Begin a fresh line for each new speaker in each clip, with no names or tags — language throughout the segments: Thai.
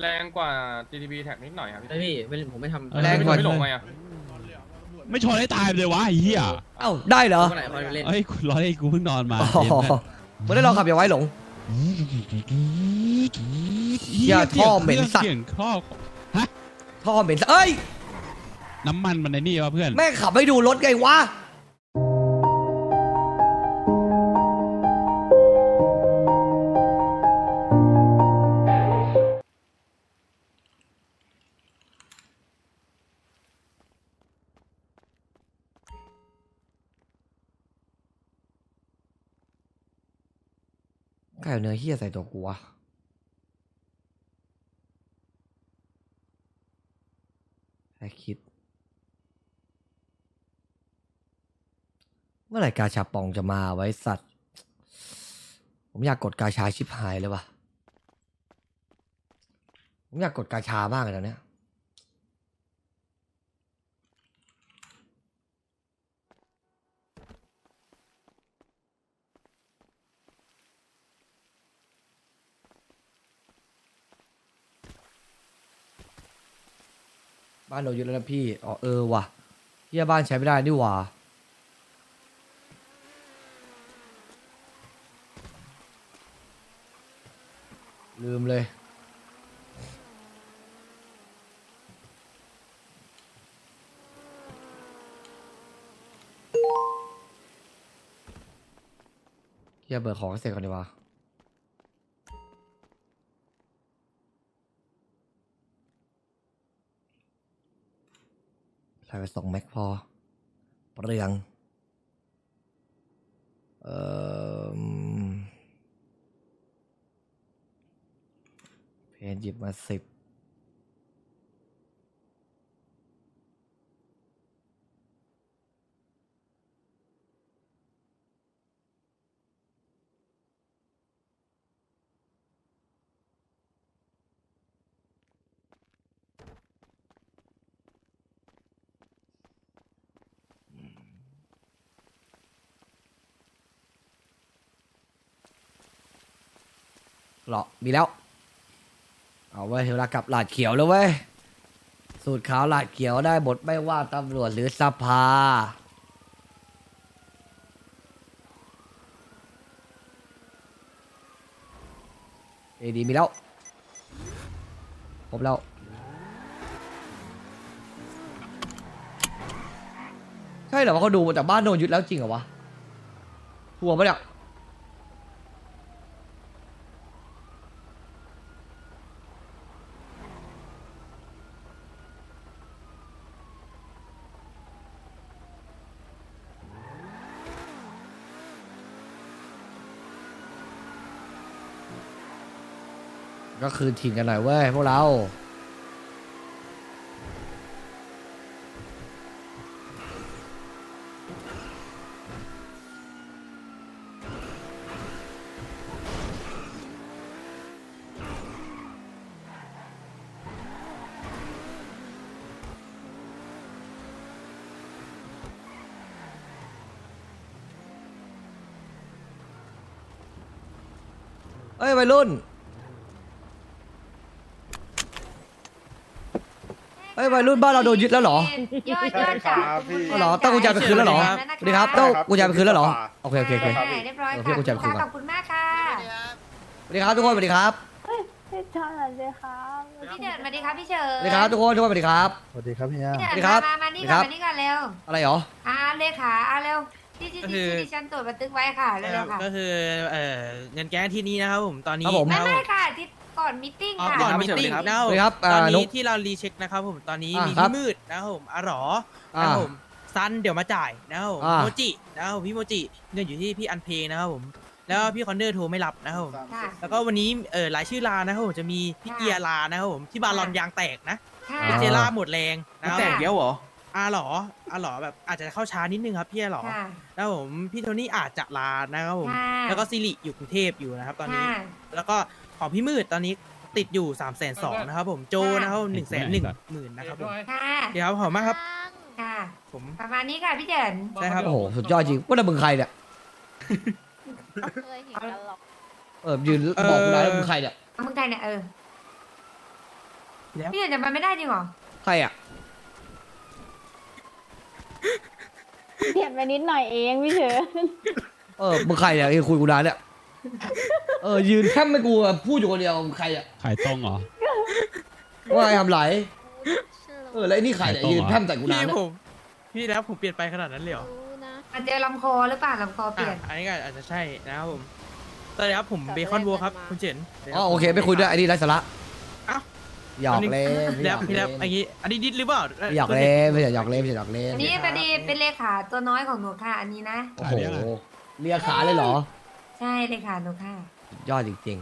แรงกว่า GTB แท็กนิดหน่อยครับพี่
ใช่พี่ไม่ผมไม่ทำ
แรงกว่า
ไม่หลงไหมอะ
ไม่ชนให้ตายไปเลยวะไอ้เหี้ย
เอ้าได้เหรอ
เมื่อไหร่พอเล่น
เอ้ยกูร้อยไอ้กูเพิ่งนอนมา
อ๋อไม่ได้ลองขับอย่าไว้หลงอย่าท่อเหม็นสัตว์
เสียงท่อ
ท่อเหม็นซะเอ้ย
น้ำมันมันในนี่วะเพื่อน
แม่งขับให้ดูรถไงวะ เอาเนื้อเฮียใส่ตัวกูวะแค่คิด เมื่อไหร่กาชาปองจะมาไว้สัตว์ ผมอยากกดกาชาชิบหายเลยวะผมอยากกดกาชามากเลยตอนเนี้ย บ้านโดนยึดแล้วนะพี่อ๋อเออว่ะเฮียบ้านใช้ไม่ได้นี่หว่าลืมเลย เฮียเบิกของเสร็จก่อนดีกว่า ใส่ไปสองแม็กพอ เปลือง เออเพนหยิบมาสิบ เหรอมีแล้ว เอาไว้เวลากลับหลาดเขียวแล้วเว้ย สูตรขาวหลาดเขียวได้บทไม่ว่าตำรวจหรือสภา เอดีมีแล้วครบแล้วใช่เหรอว่าเขาดูมาจากบ้านโดนยึดแล้วจริงเหรอวะหัวปะเนี่ย ก็คืนถิ่นกันหน่อยเว้ยพวกเรา เอ้ยวัยรุ่น อ้ยวัยรุ่นบ้านเราโดนยึดแล้วเหรอ
ยอดยอดค่ะ
ครับพี่
อ๋อเหรอต้องกุญแจไปคืนแล้วเหรอสวัสดีครับต้องกุญแจไปคืนแล้วเหรอโอเคโอเคโอเค
ได้เรียบร้อย
เออพี่
ค่ะ
กุญแจไปคืนก่อน
ขอบคุณมากค่ะ
สวัสดีครับทุกคนสวัสดีครับ
พี่จอนสวัสดีครับ
พี่เฉินสวัสดีครับพี่เฉิน
สวัสดีครับทุกคนทุกคนสวัสดีครับ
สวัสดีครับเฮีย
พี่
สวัสดี
เฉิน
ครับ
มามามานี่
สวัสดีครั
ก่อบนมานี่ก่อนเร็ว
อะไรเหรอ
อ่าเลขาอ่าเร็วที่ที่
ก็คื
ที่
อ
ที่ฉันตรวจบันทึกไว้ค่ะเร็วๆค่ะ
ก็คือเอ่อเงินแก๊งที่นี้นะครับผมตอนนี้
ครับผม
ไม่
นะครับ
ไม่ค่ะที่ ก่อนมิทติ้ง
อ๋อ
ค่ะ
ก่อน
ครับ
มิทติ้ง
สวัสดี
นะครับ
สวัสดีครับ
ตอน
อ่านุ๊
นี้
ก
ที่เรารีเช็คนะครับผมตอนนี้
อ่า
มี
ครับ
พี่มืดนะครับผมอาหรอ
อ่า
นะครับผมซันเดี๋ยวมาจ่ายนะครับผม
อ่า
โมจินะครับผมพี่โมจิเงินอยู่ที่พี่อันเพลงนะครับผมแล้วพี่คอนเนอร์โทรไม่รับนะครับผม
ค่ะ
แล้วก็วันนี้เออรายชื่อลานะครับผมจะมีพี่
ค่ะ
เกียร์ลานะครับผมที่บาลอนยางแตกนะ
ค่ะ
พี่เจล่าหมดแรงนะครับ
แตกเยอะเหรอ
อาหรออาหรอแบบอาจจะเข้าช้านิดนึงครับพี่อาหรอ
ค่ะ
แล้วผมพี่โทนี่อาจจะลานะครับผม
ค่ะ
แล้วก็ซิริอยู่กรุงเทพอยู่นะครับตอนนี้
ค่ะ
แล้วก็ ของพี่มืดตอนนี้ติดอยู่3ามแสนสองนะครับผมโจ
ค่ะ
นะครับหนึ่งแสนหนึ่งหมื่นนะครับผม
ค่ะ
เดี๋ยวครับขอบคุณมากครับ
ค่ะ
ผม
ประมาณนี้ค่ะพี่เฉิน
ใช่ครับ
โอ้โหสุดยอดจริงว่าแต่มึงใครเนี่ย
เคยเห็นกันหรอก
เออยืนบอกกูหน่อยแล้วมึงใครเนี่ย
เมืองไทยเนี่ยเออ
แล้ว
พี่เฉินจะไปไม่ได้จริงเหรอ
ใครอะ
เปลี่ยนไปนิดหน่อยเองพี่เฉิน
เออมึงใครเนี่ยไอ้คุยกูนานเนี่ย เออ ยืนแทบไม่กูอะพูดอยู่คนเดียวมึงใครอะ
ขายตรงเหรอ
ว่าไงทำไรเออแล้วไอ้นี่ใครเนี่ยยืนแทบใส่กูนาน
พี่
เนี่ย
ผมพี่แล้วผมเปลี่ยนไปขนาดนั้นเลยเหรอ
อาจจะลำคอหรือเปล่าลำคอเปลี่ยน
อะอันนี้ก็อาจจะใช่นะครับผมสวัสดีครับผมเบคอนวัวครับคุณเจน
อ๋อโอเคไม่คุยด้วยไอ้นี่ไร้สาระ
เอ้า
หยอกเล่น
แล้วพี่แล้วอันนี้อันนี้ดิดหรือเปล่า
หยอกเล่นไม่ใช่หยอกเล่นไม่ใช่หยอกเล่น
อันนี้พอดีเป็นเลขาตัวน้อยของหนูค่ะอันนี้นะ
โอ้โหเลียขาเลยเหรอ
ใช่เลขาหนูค่ะ
ยอดจริง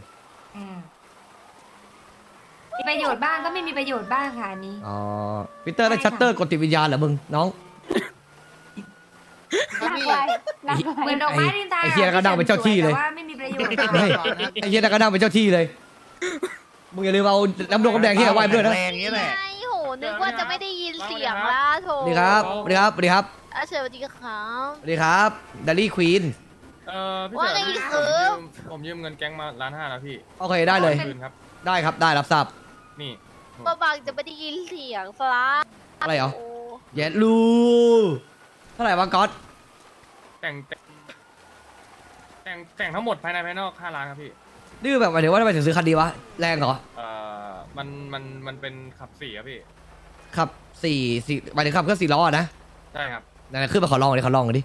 อ่ามีประโยชน์บ้างก็ไม่มีประโยชน์บ้างค่ะอันนี้
ๆอ๋อปีเตอร์ได้ชัตเตอร์กดติดวิญญาณเหรอมึงน้อง
หนักไปหนักไป
เหมือนดอกไม้ริมทาง
ไอ้เหี้ยก็นั่งเป็นเจ้าที่เลย
แต่ว่าไม่มีประโยชน์
ไม่ไอ้เหี้ยนั่นก็นั่งเป็นเจ้าที่เลย มึงอย่าลืมเอาน้ำดงน้ำแดงที่เอาไว้ไปด้วยนะ
ไงโห นึกว่าจะไม่ได้ยินเสียงละโถ
สวัสดีครับ สวัสดีครับ สวัสดีครับ
อะเชิญสวัสดีครับ
สวัสดีครับ ดัลลี่ควีน
เออพี่
ว่า
เฉิน
ไง
พี่
คือ
ผมยืมผมยืมเงินแก๊งมาล้านห้าแล้วพี่
โอเคได้เลย
คืนครับ
ได้ครับได้รับทราบ
นี่
ป้าบางจะไม่ได้ยินเสียงสละ
อะไรเหรอ
โเย็
ดลูเท่าไหร่วะก๊อต
แต่งแต่งแต่งแต่งทั้งหมดภายในภายนอกห้าล้านครับพี่
นี่แบบหมายถึงว่าทำไมถึงซื้อคันดีวะแรงเหรอ
เอ่อมันมันมันเป็นขับสี่ครับพี่
ขับสี่สี่หมายถึงขับเครื่องสี่ล้ออะนะ
ใช่ครับ
ไหนๆขึ้นมาขอลองดิขอลองหน่อยดิ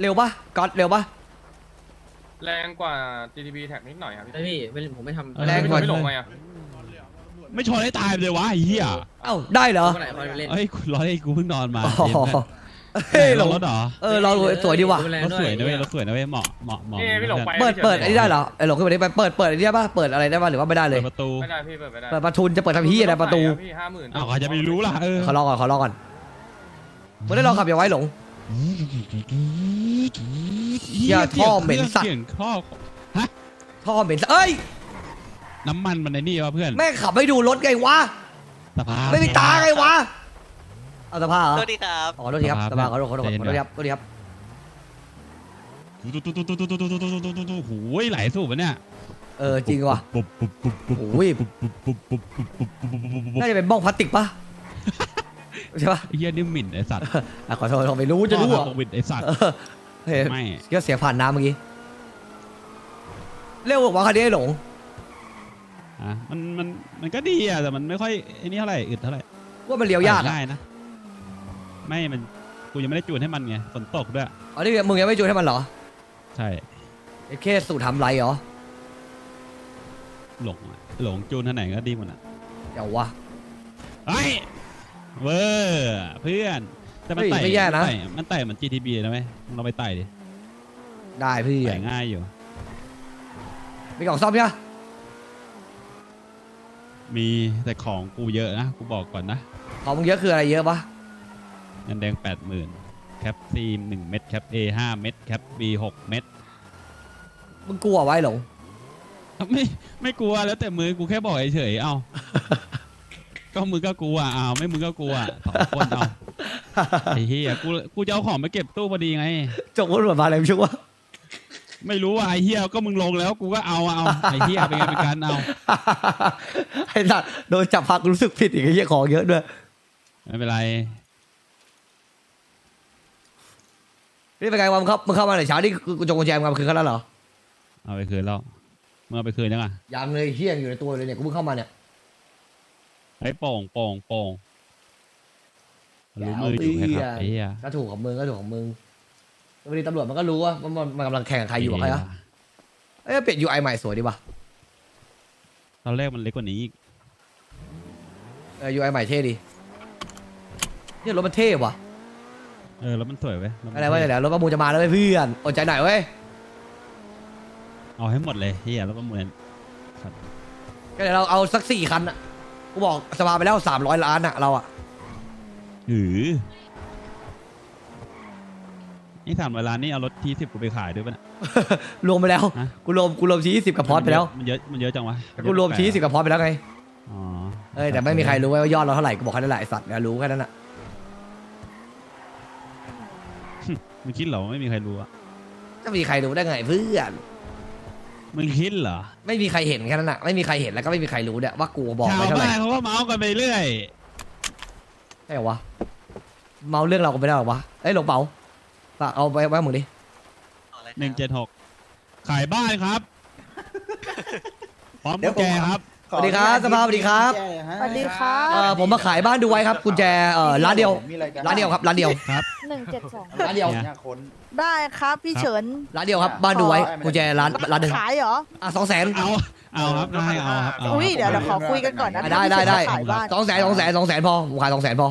เร็วปะก๊อตเร็วปะ
แรงกว่า GTB แท็กนิดหน่อยครับพี่
พี่ไม่ผมไม่ทำ
แรงกว่า
ไม่ลงไหมอะ
ไม่ชนให้ตายไปเลยวะไอ้เหี้ย
เอ้าได้เหรอ
คนไหนคอยเล่น
เอ้ยร้อยกูเพิ่งนอนมา
อ๋อ
เย็นนะ
เฮ้ยหล
ล
ง
งรถเหรอ
เออลองดูสวยดีว่ะ
รถสวยนะเว้ยรถสวยนะเว้ยเหมาะเหมาะเหมาะ
นี่พี่หลงไป
เปิดเปิดอันนี้ได้เหรอไอ้หลงขึ้นมาดิไปเปิดเปิดอันนี้ได้ปะเปิดอะไรได้ปะหรือว่าไม่ได้เล
เปิ
ย
ดประตู
ไม่ได้พี่เปิดไม่ได้
เปิดประทุนจะเปิดทำที่อะไรประตู
พี่ห้าหมื่น
อ้าวใครจะไปรู้ล่ะเออ
ขอลองก่อนขอลองก่อนมึงได้ลองขับอย่างไว้หลง อย่าท่อเหม็นสัตว์
เสียงท่อ
ท่อเหม็นเอ้ย
น้ำมันมันในนี่วะเพื่อน
แม่งขับไม่ดูรถไงวะ
สภาพ
ไม่มีตาไงวะ เอาสภาพเหรอ
สวัสดีครับ
อ๋อโทษทีครับ
ส
ส
ภา
ภา
พ
พขอโทษขอโทษขอโทษ
ใจเย็น
ขอโทษครับขอโทษครับ
ตุ๊ตุ๊ตุ๊ตุ๊ตุ๊ตุ๊ตุ๊ตุ๊ตุ๊ตุ๊ตุ๊ตุ๊โอ้ยไหลสูบปะเนี่ย
เออจริงว่ะ
ปุ๊บปุ๊บปุ๊บปุ๊บ
โอ้ย
ปุ๊บปุ๊บปุ๊บปุ๊บปุ๊บปุ๊บปุ๊บปุ๊บปุ๊บปุ๊บ
น่าจะเป็นบ้องพลาสติกปะใช่ปะ
ไอ้เหี้ยนี่หมิ่นไอ้สัตว์
อะขอโทษเขาไม่รู้จะรู้เหรอ
โควิดไอ้สัตว์
เออเฮ้ย
ไม่
ก็เสียงผ่านน้ำเมื่อกี้ เร็วกว่าคันนี้ไอ้หลง
อะมันมันมันก็ดีอะแต่มันไม่ค่อยไอ้นี่เท่าไหร่อึดเท่าไหร่
ว่ามันเลี้ยวยากอะ
ง่ายนะ ไม่มันกูยังไม่ได้จูนให้มันไงฝนตกด้วย
อ๋อนี่มึงยังไม่จูนให้มันเหรอ
ใช่
ไอ้เคสสูตรทำไรเหรอ
หลงอะหลงจูนท่าไหนก็ดีหมดอะ
เดี๋ยววะ
ไอ้ยเวอร์เพื่อน แต่มัน
เฮ้ย
ไต่
ไม่แย่นะ
มัไต่มันไต่เหมือน GTB นะไหมเราไปไต่ดิ
ได้พี่
ไต่ง่ายอยู่
มีกล่องซ่อมใช่ปะ
มีแต่ของกูเยอะนะ กูบอกก่อนนะ
ของมึงเยอะคืออะไรเยอะปะ
เงินแดงแปดหมื่นแคปซีมหนึ่งเม็ดแคป A ห้าเม็ดแคป B หกเม็ด
มึงกลัวไว้หลง
ไม่ไม่กลัวแล้วแต่มือกูแค่บอกเฉยๆเอา ก็มือก็กลัวอ้าวไม่มือก็กลัวสองคนเอา ไอ้เหี้ยกูกูจะเอาของไปเก็บตู้พอดีไง
จงวุ่นวายมาอะไรไม่ชัวะ
ไม่รู้ว่าไอ้เหี้ยก็มึงลงแล้วกูก็เอาอะเอาไอ้เหี้ยเป็นไงเป็นการเอา
ไอ้สัตว์โดนจับพักรู้สึกผิดอีกไอ้เหี้ยของเยอะด้วย
ไม่เป็นไร
นี่เป็นไงวะมึงเข้ามึงเข้ามาในเช้านี่กูจงกุญแจมึงมาคืนเขาแล้วเหรอ
เอาไปคืนแล้วเมื่อาไปคืนยังอะ
ยังเลยเฮี้ยงอยู่ในตัวเลยเนี่ยกูเพิ่งเข้ามาเนี่ย
ไอ้โป่งโป่งโป่ง รู้มืออยู่แค่ครับไอ้เหี้ย
ก็ถูกของมึงก็ถูกของมึงวันนี้ตำรวจมันก็รู้ว่ามันมันมันกำลังแข่งกับใครอยู่อะใครอะเอ้ยเปลี่ยน UI ใหม่สวยดีว่ะ
ตอนแรกมันเล็กกว่านี้อีก
เออ UI ใหม่เท่ดีเนี่ยรถมันเท่ว่ะ
เออแล้วมันสวยเว้ยแล้วมัน
อะไรวะเดี๋ยวรถประมูลจะมาแล้วเว้ยเพื่อนอดใจหน่อยเว้ย
เอาให้หมดเลยเหี้ยแล้วก็เหมือน
ก็เดี๋ยวเราเอาสักสี่คันอะกูบอกสภาไปแล้วสามร้อยล้านอะเราอะ
หือนี่สามร้อยล้านนี่เอารถทีสิบกูไปขายด้วยป่ะเนี่ย
รวมไปแล้ว
ฮะ
กูรวมกูรวมทีสิบกับพอสไปแล้ว
มันเยอะมันเยอะจังวะ
กูรวมทีสิบกับพอสไปแล้วไง
อ๋อ
เอ้ยแต่ไม่มีใครรู้ไว้ว่ายอดเราเท่าไหร่กูบอกแค่นั้นแหละไอ้สัตว์เนี่ยรู้แค่นั้นอะ
มึงคิดเหรอว่าไม่มีใครรู้อะ
จะมีใครรู้ได้ไงเพื่อน
มึงคิดเหรอ
ไม่มีใครเห็นแค่นั้นอะไม่มีใครเห็นแล้วก็ไม่มีใครรู้เนี่ยว่ากูบอก
ชาว
ไปเท่าไหร่
บ้านเขาก็เมาส์กันไปเรื่อย
ใช่เหรอวะ เมาเรื่องเราก็ไม่ได้หรอวะเอ้ยหลงเป๋าฝากเอาไปไว้มึงดิ
หนึ่งเจ็ดหกขายบ้านครับ พร้อมกุญแจครับ
สวัสดีครับสภาสวัสดีครับ
สวัสดีค่ะ
เออผมมาขายบ้านดูไว้ครับกุญแจเออร้านเดียว
มีอะไรกัน
ร้านเดียวครับร้านเดียว
หนึ่งเจ็ดสอง
ร้านเดียว
เนี่ยคน
ได้ครับพี่
ครับ
เฉิน
ร้านเดียวครับบ้านดูไว้กุญแจร้านร้านหนึ่ง
ขายเหรอ
อะสองแสน
เอาเอาครับได้เอาครับเอา
อุ้ยเดี๋ยวเดี๋ยวขอคุยกันก่อนนะ
ได้ได้ได้
ขายบ้าน
สองแสนสองแสนสองแสนพอผมขายสองแสนพอ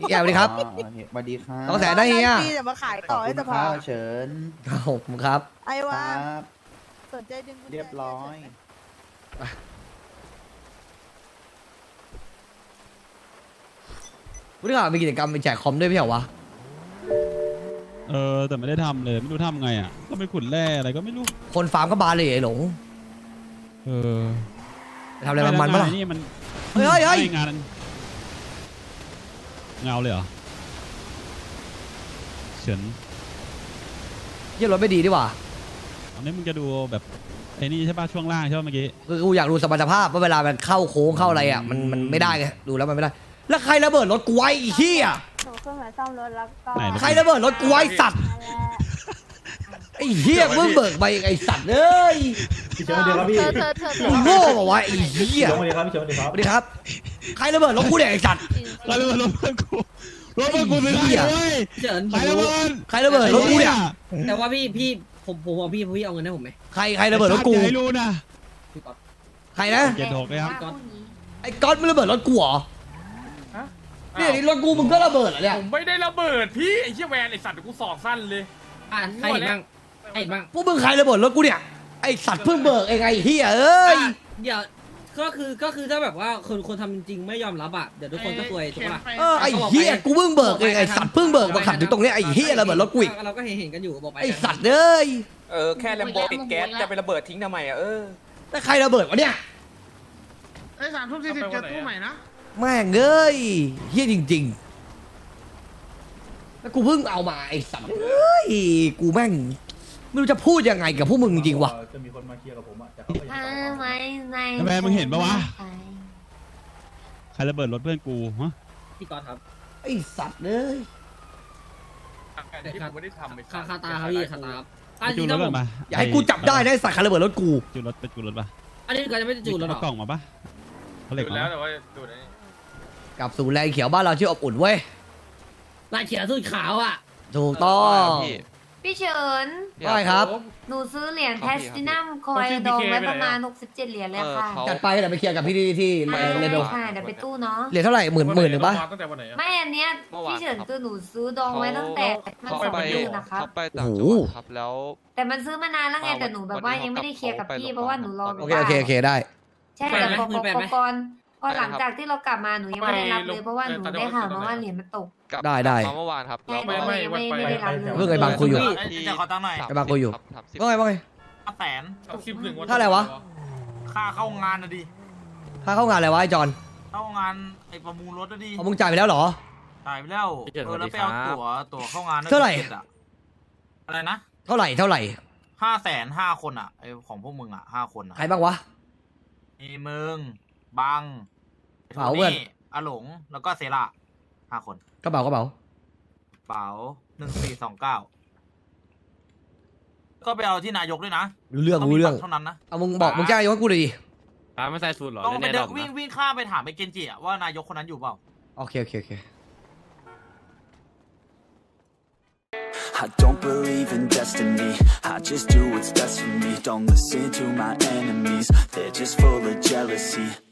พี่แกสวัสดีครับ
อ๋อโอเคสวัสดีครับ
สองแสนได้เฮีย
พี่จะมาขาย
ข
ต่
อ
อบให้
คุณ
ส
ค
ภา
รับเฉิน
ขอบคุณครับ
ไอ้
ค
ว่า
รับ
สนใจดึงกุญแจ
เรียบร้อย
วันนี้ข่าวมีกิจกรรมไปแจกคอมด้วยพี่เหรอวะ
เออ แต่ไม่ได้ทำเลย ไม่รู้ทำไงอะ ก็ไปขุดแร่อะไรก็ไม่รู้
คนฟาร์มก็บานเลยไอ้หลง
เออ
ไปทำอะไรมันมันๆปะล่ะ
นี่มัน
เฮ้ยเฮ้ยเฮ้ย
ไม่งาน เงาเลยเหรอเฉิน
เยี่ยรถไม่ดีดีกว่า
อันนี้มึงจะดูแบบไอ้นี่ใช่ป่ะช่วงล่างใช่ป่ะเมื่อกี้
คือกูอยากดูสมรรถภาพว่าเวลามันเข้าโค้งเข้าอะไรอะมันมันไม่ได้ไงดูแล้วมันไม่ได้ แล้วใครระเบิดรถกูไว้ไอ้เหี้ย
หนูขึ้นมาซ่อมรถแล้วก็
ไหนรถ
ใครระเบิดรถกูไว้สัตว์ไอ้เหี้ยมึงเบิกไปไอ้สัตว์เอ้ย
พี่เฉินสวัสดีครับพี่
เธอเธอเธอเธ
มึ
อง
โง่เปล่าวะไอ้เหี้ย
สวัสดีครับพี่เฉินสวัสดีครับ
สวัสดีครับ ใครระเบิดรถกูเนี่ยไอ้สัตว์
ใครระเบิดรถเพื่อนกูรถเพื่อนกูซื้อได้
ไอ้เหี้ย
เว้ย
เฉิน
ใครระเบิด
ใครระเบิดรถกูเนี่ย
แต่ว่าพี่พี่ผมผมบอกพี่พี่เอาเงินให้ผมไหม
ใครใครระเบิดรถกู
อย่าให้รู้นะ
พี่ก๊อฟ
ใครนะ
เจ็ดหกเลยครับ
ว่าพวกนี้
ไอ้ก๊อตมึงระเบิดรถกูเหรอ
ฮะ
เนี่ยนี่รถกูมึงก็ระเบิดเหรอเนี่ย
ผมไม่ได้ระเบิดพี่ไอ้เชี่ยแวนไอ้สัตว์เดี๋ยวกูสอกสั้นเลย
อ่าใครเห็นบ้างใครเห็นบ้าง
พวกมึงใครระเบิดรถกูเนี่ยไอ้สัตว์เพิ่งเบิกเองไอ้เหี้ยเอ้ย
อะเดี๋ยว ก็คือก็คือถ้าแบบว่าคนคนทำจริงๆไม่ยอมรับอะเดี๋ยวทุกคนก็ซวยถูกปะล่ะ
เออไอ้เหี้ยกูเพิ่งเบิกเองไอ้สัตว์เพิ่งเบิกมาขับถึงตรงเนี้ยไอ้เหี้ยระเบิดรถกูอีก
เราก็เห็นเห็นกันอยู่บอกไป
ไอ้สัตว์เอ้ย
เออแค่แลมโบติดแก๊สจะไประเบิดทิ้งทำไมอะเออ
แล้วใครระเบิดวะเนี่ย
ไอ้สามทุ่มสี่สิบเจ็ดตู้ใหม่นะ
แม่งเอ้ยเฮี้ยจริง ๆ แล้วกูเพิ่งเอามาไอ้สัตว์เอ้ยกูแม่ง ไม่รู้จะพูดยังไงกับพวกมึงจริงๆวะ
จะมีคนมาเคลียร์กับผมอะแต่เขาไม่
ทำไมใน
ทำไมมึงเห็นปะวะ ใครระเบิดรถเพื่อนกูฮะ
พี่ก๊อตครับ
ไอ้สัตว์เอ้ย
ที่ผมไม่ได้ทำไอ้
คา
สัตว์
คาตาครับพี่คาตาครับ
ไปจูนรถก่อนปะ
อย่าให้กูจับได้นะไอ้สัตว์ใครระเบิดรถกู
จูนรถไปจูนรถปะ
อันนี้ก็จะไม่ได้จูนแล้วหร
เอา
อก
ล่องมาปะเขาเหล็ก
ดู
มา
แล้ว
ปะ
แต่ว่าดูได้นี่
กลับสู่แรงเขียวบ้านเราชื่ออบอุ่นเว้ย
ลายเขียวสูตรขาวอะ
ถูกต้อง
พี่เฉิน
ได้ครับ
หนูซื้อเหรียญแพลสตินัมคอยดองไว้ประมาณ 67 เหรียญเลยค่ะ
จัดไปเดี๋ยวไปเคลียร์กับพี่ที่ที่
ใช่
เลเบล
ค่ะ เดี๋ยวไปตู้เนาะ
เหรียญเท่าไหร่หมื่นหมื่นหนึ่งปะ
ตั้งแต่วันไหนอะ
ไม่อันเนี้ย
เมื่อวาน
พี่เฉิน
ครับ
คือหนูซื้อดองไว้ตั้งแต่มัน
เขา
สอง
ไป
ปีนะคะ
เขาไปต่างจังหวัดครับแล้ว
แต่มันซื้อมานานแล้วไงแต่หนูแบบว่ายังไม่ได้เคลียร์กับพี่เพราะว่าหนูรอ
โอเคโอเคโอเคได้
ใช่แต่พอพอพอก่อน พอหลังจากที่เรากลับมาหนูยังไม่ได้รับเลยเพราะว่าหนูได้ข่าวมาว่าเหรียญมันตก
กลับ
ได้ได้
มาเมื่อวานครับ
ใช่
แล้ว
หนูเลยยังไม่ไม่ได้รับเลย
เพิ่งไอ้บางคุยอยู่
ที่
จะขอตังค์หน่อย
สาม
ไอ้บางคุยอยู่
สิครับสามสิบ
ว่าไงว่าไง
ห้าแสน
เอาคลิปหนึ่งวัน
เท่าไหร่วะ
ค่าเข้างานนะดิ
ค่าเข้างานอะไรวะไอ้จอน
เข้างานไอ้ประมูลรถนะดิ
เอามึงจ่ายไปแล้วเหรอ
จ่ายไปแล้วเออแล้วไปเอาตั๋วตั๋วเข้างานด้วย
เท่าไหร่
จ็ดอะอะไรนะ
เท่าไหร่เท่าไหร่
ห้าแสนห้าคนอะไอของพวกมึงอะห้าคนอะ
ใครบ้างวะ
มีมึงบัง
เป๋าเพื่อน
โทอาหลงแล้วก็เซราห้าคน
กระเป๋ากระเป๋า
เป๋าหนึ่งสี่สองเก้าก็ไปเอาที่นายกด้วยนะ
รู้เรื่อง
ต้มี
รู้เรื่อง
บัตเท่านั้นนะ
เอามึงบอกมึงแจ้งนายกให้กูเลยดิ
ร้านไม่ใส่สูตรหรอ
ต้องไปเดินวิ่งวิ่งข้ามไปถามไปเกนจิอะว่านายกคนนั้นอยู่เปล่า
โอเคโอเคโอเค
I don't believe in destiny I just do what's best for me Don't listen to my enemies They're just full of jealousy Yeah,